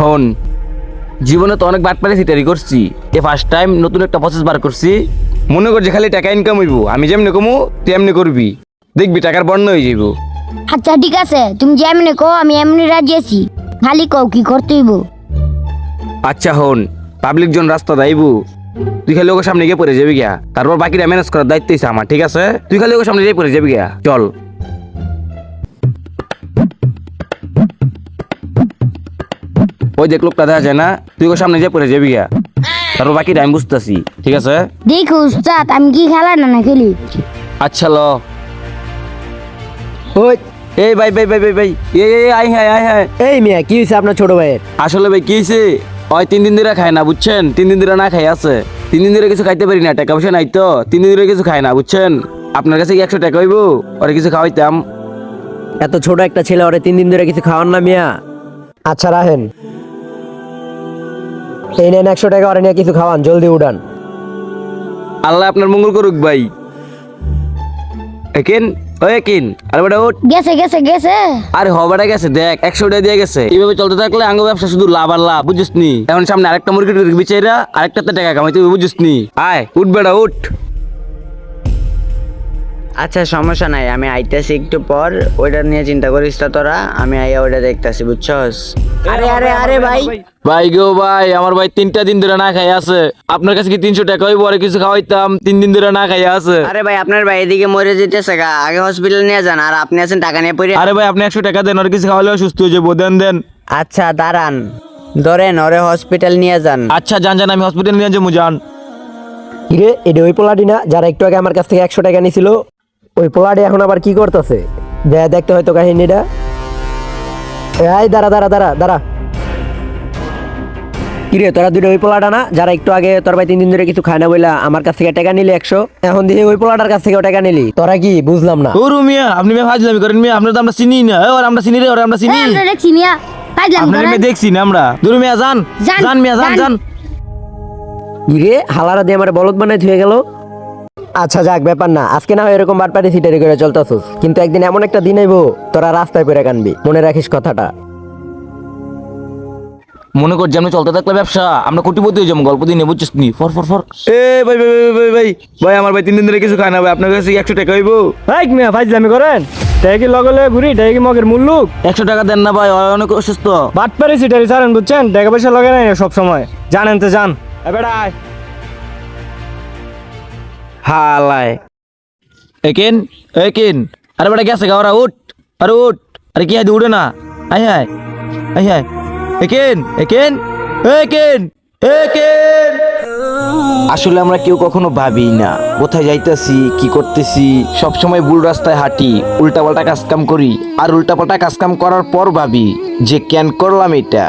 হন। জীবনে তো অনেক বাটপারে সিটারি করছি। এ ফার্স্ট টাইম নতুন একটা প্রসেস বার করছি। মনে করছি খালি টাকা ইনকাম হইব। আমি যেমনি কমু তেমনি করবি। দেখবি টাকার বর্ণ হয়ে যাইব। আচ্ছা ঠিক আছে। তুমি যেমনি কো আমি এমনি রাজি আছি। খালি কও কি করতে হইব? আচ্ছা হন। পাবলিক জন রাস্তা দাইব। তুই খালি ওকে সামনে গিয়ে পড়ে যাবি গিয়া। তারপর বাকিটা ম্যানেজ করার দায়িত্ব আমার ঠিক আছে? তুই খালি ওকে সামনে গিয়ে পড়ে যাবি গিয়া। চল। ওই দেখ লোকটা দেখা যায় না তুই সামনে গিয়ে পড়ে যাবি গিয়া। তারপর বাকিটা আমি বুঝতেছি ঠিক আছে? দেখো উস্তাদ আমি কি খেলা না না খেলি? আচ্ছা ল। ওই এই ভাই ভাই ভাই ভাই ভাই এ এ আই হ্যাঁ আই হ্যাঁ এই মিয়া কি হয়েছে আপনার ছোট ভাইয়ের? আসলে ভাই কি হয়েছে ওই তিন দিন ধরে খায় না বুঝছেন? তিন দিন ধরে না খাই আছে। তিন দিন ধরে কিছু খাইতে পারি না টাকা পয়সা নাই তো। তিন দিন ধরে কিছু খায় না বুঝছেন? আপনার কাছে কি একশো টাকা হইব? ওরা কিছু খাওয়াইতাম। এত ছোট একটা ছেলে ওরে তিন দিন ধরে কিছু খাওয়ান না মিয়া। আচ্ছা রাহেন এই নেন একশো টাকা ওরে নিয়ে কিছু খাওয়ান জলদি উড়ান আল্লাহ আপনার মঙ্গল করুক ভাই। একেন? ওই একেন আরে বেটা উঠ গেছে গেছে গেছে। আরে হবাটা গেছে দেখ একশো টাকা দিয়ে গেছে। এইভাবে চলতে থাকলে আঙ্গ ব্যবসা শুধু লাভ আর লাভ বুঝিস নি? এখন সামনে আরেকটা মুরগি বিচাইরা আরেকটাতে টাকা কামাই তুই বুঝিস নি? আয় উঠ বেটা উঠ। আচ্ছা সমস্যা নাই আমি আইতাছি একটু পর ওইটা নিয়ে চিন্তা করিস না তোরা আমি আইয়া ওইটা দেখতাছি বুঝছস? আরে আরে আরে ভাই ভাই। গো ভাই আমার ভাই তিনটা দিন ধরে না খাই আছে। আপনার কাছে কি তিনশো টাকা হইব? আর কিছু খাওয়াইতাম তিন দিন ধরে না খাই আছে। আরে ভাই আপনার ভাই এদিকে মরে যেতেছে গা আগে হসপিটাল নিয়ে যান আর আপনি আছেন টাকা নিয়ে পড়ে আরে ভাই আপনি একশো টাকা দেন আর কিছু খাওয়ালেও সুস্থ হয়ে যাব দেন দেন। আচ্ছা দাঁড়ান। ধরেন ওরে হসপিটাল নিয়ে যান। আচ্ছা যান যান আমি হসপিটাল নিয়ে যাব যান। কিরে এটা ওই পোলাটি না যারা একটু আগে আমার কাছ থেকে একশো টাকা নিছিল ওই পোলাটি এখন আবার কি করতেছে? যা দেখতে হয়তো কাহিনীটা। এই দাঁড়া দাঁড়া দাঁড়া দাঁড়া। কিরে তোরা দুটো ওই পোলাটা না? যারা একটু আগে তোর ভাই তিন দিন ধরে কিছু খায় না বইলা আমার কাছ থেকে টাকা নিলি একশো এখন দিয়ে ওই পোলাটার কাছ থেকেও টাকা নিলি। তোরা কি বুঝলাম না? ও রুমিয়া আপনি মেয়ে ফাজলামি করেন মেয়ে আপনার তো আমরা চিনি না। ওর আমরা চিনি রে ওর আমরা চিনি। দেখছি মিয়া আপনার মেয়ে না আমরা। দুরু মিয়া যান। যান, যান মিয়া যান যান। যান। হালারা দিয়ে আমার বলদ বানাই থুয়ে গেল? আচ্ছা যাক ব্যাপার না। আজকে না হয় এরকম বারপারি সিটারি করে চলতেছিস। কিন্তু একদিন এমন একটা দিন আইবো তোরা রাস্তায় পড়ে কানবি। মনে রাখিস কথাটা। মনে কর যেমন চলতে থাকলে ব্যবসা আমরা কোটিপতি হয়ে যাব গল্প দিনে বুঝছিস নি? For for for. এ ভাই ভাই ভাই ভাই ভাই ভাই আমার ভাই তিন দিন ধরে কিছু খায় না ভাই আপনার কাছে একশো টাকা হইব? ভাই মিয়া ফাইজলামি করেন। টাকা কি লগলে ঘুরি টাকা কি মগের মুল্লুক একশো টাকা দেন না ভাই ও অনেক অসুস্থ। বাট পারি সিটারি সারেন বুঝছেন? টাকা পয়সা লগে নাই সব সময় জানেন তো জান। এবার আয় হালায়। একেন একেন আরে বেটা, গেছে গাওরা উঠ, আরে উঠ। আরে কি আদি উঠে না। আই হায় আই হায়। একেন একেন একেন একেন আসলে আমরা কেউ কখনো ভাবি না। কোথায় যাইতেছি, কি করতেছি? সব সময় ভুল রাস্তায় হাঁটি, উল্টাপাল্টা কাজ কাম করি। আর উল্টাপাল্টা কাজ কাম করার পর ভাবি যে কেন করলাম এটা।